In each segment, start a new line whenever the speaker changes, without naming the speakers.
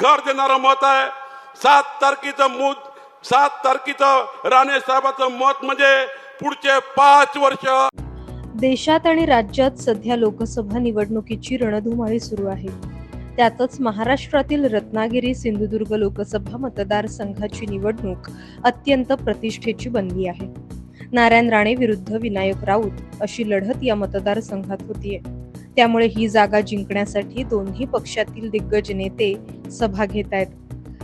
घर देणारं मत आहे. सात तारखेचं मूत सात तारखेचं राणे साहेबाचं मत म्हणजे पुढचे पाच वर्ष.
देशात आणि राज्यात सध्या लोकसभा निवडणुकीची रणधुमाळी सुरू आहे. त्यातच महाराष्ट्रातील रत्नागिरी सिंधुदुर्ग लोकसभा मतदारसंघाची निवडणूक अत्यंत प्रतिष्ठेची बनली आहे. नारायण राणे विरुद्ध विनायक राऊत अशी लढत या मतदारसंघात होतीये. त्यामुळे ही जागा जिंकण्यासाठी दोन्ही पक्षातील दिग्गज नेते सभा घेत आहेत.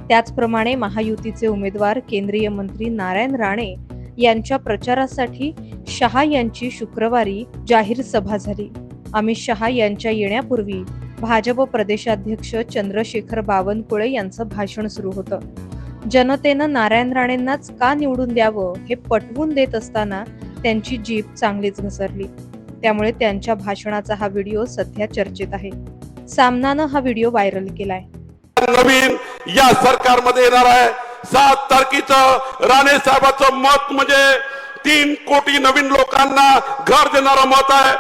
त्याचप्रमाणे महायुतीचे उमेदवार केंद्रीय मंत्री नारायण राणे यांच्या प्रचारासाठी शहा यांची शुक्रवारी जाहीर सभा झाली. अमित शहा यांच्या येण्यापूर्वी भाजप प्रदेशाध्यक्ष चंद्रशेखर बावनकुळे यांचं भाषण सुरू होतं. जनतेनं नारायण राणेंनाच का निवडून द्यावं हे पटवून देत असताना त्यांची जीप चांगलीच घसरली. त्यामुळे त्यांच्या भाषणाचा हा व्हिडिओ सध्या चर्चेत आहे. सामनानं हा व्हिडिओ व्हायरल केलाय.
नवीन या सरकारमध्ये येणार आहे. सात तारखेचं राणे साहेबांचं मत म्हणजे तीन कोटी नवीन लोकांना घर देणारं मत आहे.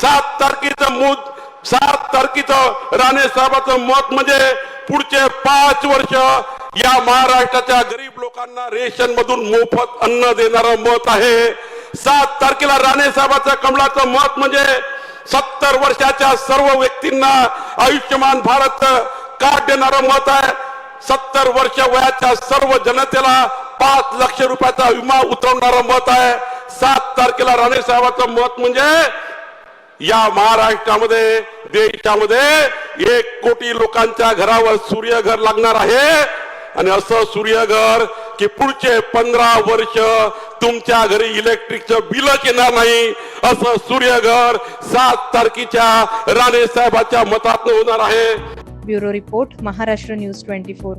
सात तारखेचं मूत सात तारखेचं राणे साहेबांचं मत म्हणजे पुढचे पाच वर्ष या महाराष्ट्राच्या गरीब लोकांना रेशन मधून मोफत अन्न देणारं मत आहे. सात तारखेला राणे साहेबाचं कमळाचं मत म्हणजे सत्तर वर्षाच्या सर्व व्यक्तींना आयुष्यमान भारत कार्ड देणारं मत आहे. सत्तर वर्ष वयाच्या सर्व जनतेला पाच लक्ष रुपयाचा विमा उतरवणारं मत आहे. सात तारखेला राणे साहेबाचं मत म्हणजे या महाराष्ट्रामध्ये देशामध्ये एक कोटी लोकांच्या घरावर सूर्यघर लागणार आहे. आणि असं सूर्यघर की पुढचे पंधरा वर्ष तुमच्या घरी इलेक्ट्रिकचं बिलच येणार नाही. असं सूर्यघर सात तारखेच्या राणे साहेबांच्या मतात होणार आहे.
Bureau report Maharashtra news twenty four.